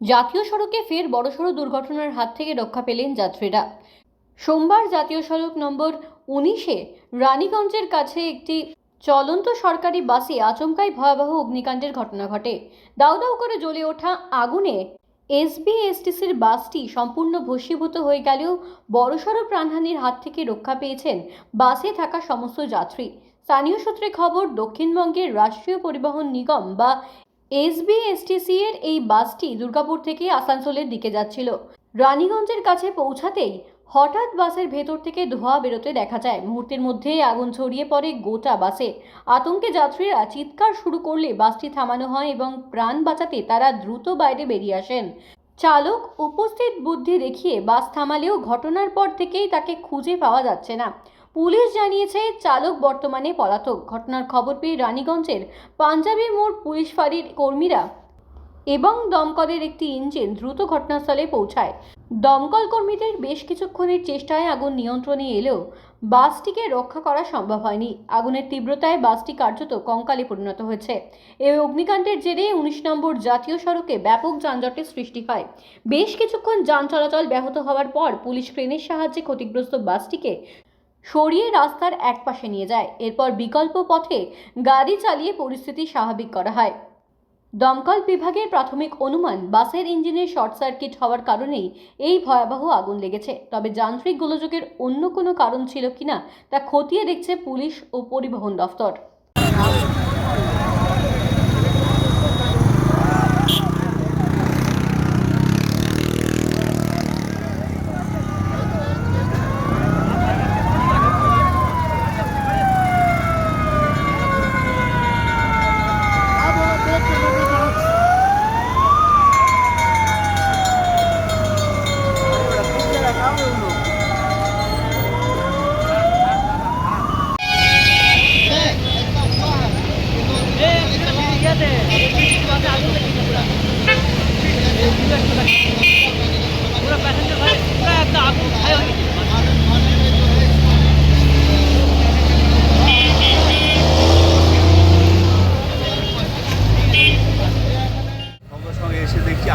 জাতীয় সড়কে ফের বড়সড় দুর্ঘটনার হাত থেকে রক্ষা পেলেন যাত্রীরা। সোমবার জাতীয় সড়ক নম্বর উনিশে রানীগঞ্জের কাছে একটি চলন্ত সরকারি বাসে আচমকাই ভয়াবহ অগ্নিকাণ্ডের ঘটনা ঘটে। দাউ দাউ করে জ্বলে ওঠা আগুনে এসবিএসটিসির বাসটি সম্পূর্ণ ভস্মীভূত হয়ে গেলেও বড়সড় প্রাণহানির হাত থেকে রক্ষা পেয়েছেন বাসে থাকা সমস্ত যাত্রী। স্থানীয় সূত্রে খবর, দক্ষিণবঙ্গের রাষ্ট্রীয় পরিবহন নিগম বা এসবিএসটিসি এর এই বাসটি দুর্গাপুর থেকে আসানসোলের দিকে যাচ্ছিল। রানীগঞ্জের কাছে পৌঁছাতেই হঠাৎ বাসের ভেতর থেকে ধোঁয়া বেরোতে দেখা যায়। মুহূর্তের মধ্যেই আগুন ছড়িয়ে পড়ে গোটা বাসে। আতঙ্কে যাত্রীরা চিৎকার শুরু করলে বাসটি থামানো হয় এবং প্রাণ বাঁচাতে তারা দ্রুত বাইরে বেরিয়ে আসেন। চালক উপস্থিত বুদ্ধি দেখিয়ে বাস থামালেও ঘটনার পর থেকেই তাকে খুঁজে পাওয়া যাচ্ছে না। পুলিশ জানিয়েছে, চালক বর্তমানে পলাতক। ঘটনার খবর পেয়ে রানীগঞ্জের পাঞ্জাবি মোড় পুলিশ ফাঁড়ির কর্মীরা এবং দমকলের একটি ইঞ্জিন দ্রুত ঘটনাস্থলে পৌঁছায়। দমকল কর্মীদের বেশ কিছুক্ষণের চেষ্টায় আগুন নিয়ন্ত্রণে এলেও বাসটিকে রক্ষা করা সম্ভব হয়নি। আগুনের তীব্রতায় বাসটি কার্যত কঙ্কালে পরিণত হয়েছে। এই অগ্নিকাণ্ডের জেরে উনিশ নম্বর জাতীয় সড়কে ব্যাপক যানজটের সৃষ্টি হয়। বেশ কিছুক্ষণ যান চলাচল ব্যাহত হওয়ার পর পুলিশ ক্রেনের সাহায্যে ক্ষতিগ্রস্ত বাসটিকে সরিয়ে রাস্তার একপাশে নিয়ে যায়। এরপর বিকল্প পথে গাড়ি চালিয়ে পরিস্থিতি স্বাভাবিক করা হয়। দমকল বিভাগের প্রাথমিক অনুমান বাসের ইঞ্জিনের শর্ট সার্কিট হওয়ার কারণেই এই ভয়াবহ আগুন লেগেছে। তবে যান্ত্রিক গোলযোগের অন্য কোনো কারণ ছিল কিনা তা খতিয়ে দেখছে পুলিশ ও পরিবহন দফতর।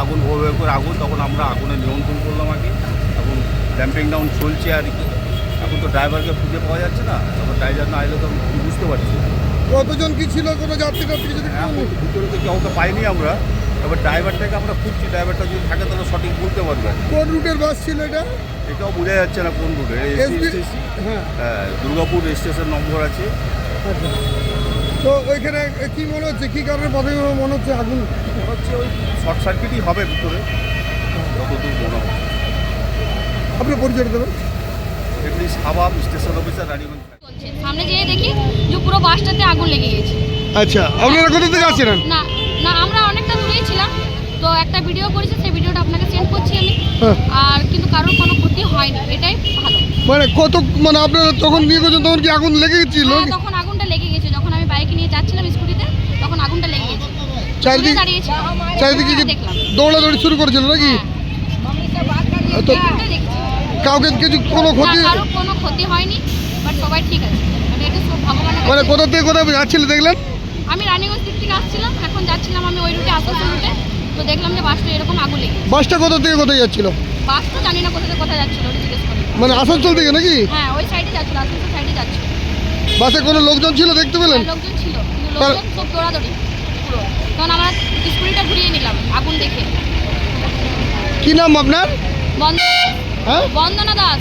আগুন ভোর ভোর করে আগুন তখন আমরা আগুনে নিয়ন্ত্রণ করলাম আগে এখন ড্যাম্পিং ডাউন চলছে আর কি। এখন তো ড্রাইভারকে খুঁজে পাওয়া যাচ্ছে না। তখন ড্রাইভার না এলে তো বুঝতে পারছি কতজন কি ছিল? কোনো যাত্রী টাত্রী যদি ভিতরে তো কাউকে পাইনি আমরা। এবার ড্রাইভারটাকে আমরা খুঁজছি ড্রাইভারটা যদি থাকে তাহলে সঠিক বলতে পারবে। কোন রুটের বাস ছিল এটা? এটাও বোঝা যাচ্ছে না কোন রুটে হ্যাঁ। হ্যাঁ দুর্গাপুর স্টেশন নম্বর আছে। আচ্ছা। তো ওইখানে কি মনে হচ্ছে কি কারণে প্রথমে মনে হচ্ছে আগুন? মনে হচ্ছে ওই শর্ট সার্কিটই হবে ভিতরে। যতদূর মনে হয়। আপনি পরিচয় দেবেন। এমনি সাবাব স্টেশন অফিসার রানীগঞ্জ। সামনে যেয়ে দেখি যে পুরো বাসটাতে আগুন লেগে গেছে। আচ্ছা আপনারা কোথা থেকে আসছিলেন? না তো একটা ভিডিও করেছি সেই ভিডিওটা আপনাকে সেন্ড করছি আমি। হ্যাঁ। আর কিন্তু কারোর কোনো ক্ষতি হয়নি এটাই ভালো। মানে কত মানে আপনারা তখন নিয়ে গেছেন তখন কি আগুন লেগে গেছিল? হ্যাঁ তখন আগুনটা লেগে গেছে। যখন আমি বাইকে নিয়ে যাচ্ছিলাম স্কুটিতে তখন আগুনটা লেগে গেছে। চারিদিকে চারিদিকে দৌড়াদৌড়ি শুরু করেছিল নাকি? হ্যাঁ। তো কাউকে কিছু কোনো ক্ষতি কারোর কোনো ক্ষতি হয়নি বাট সবাই ঠিক আছে। মানে এটা সব ভগবানের মানে। কোথা থেকে কোথায় যাচ্ছিল দেখলেন? আমি রানীগঞ্জ দিক থেকে আসছিলাম এখন যাচ্ছিলাম আমি ওই রুটে আসানসোল রুটে তো দেখলাম যে বাসটা এরকম আগুন। লেগে বাসটা কোথা থেকে কোথায় যাচ্ছিল? বাস জানি না কোথা থেকে কোথায় যাচ্ছিল ওটা জিজ্ঞেস করি। মানে আসানসোল থেকে নাকি? হ্যাঁ ওই সাইডে যাচ্ছিল আসানসোল সাইডে যাচ্ছিল। বাসে কোনো লোকজন ছিল দেখতে পেলেন? হ্যাঁ, লোকজন ছিল লোকজন সব দৌড়াদৌড়ি পুরো। তখন আমরা স্কুটিটা ঘুরিয়ে নিলাম আগুন দেখে। কি নাম আপনার? বন্ধ হ্যাঁ? বন্দনা দাস।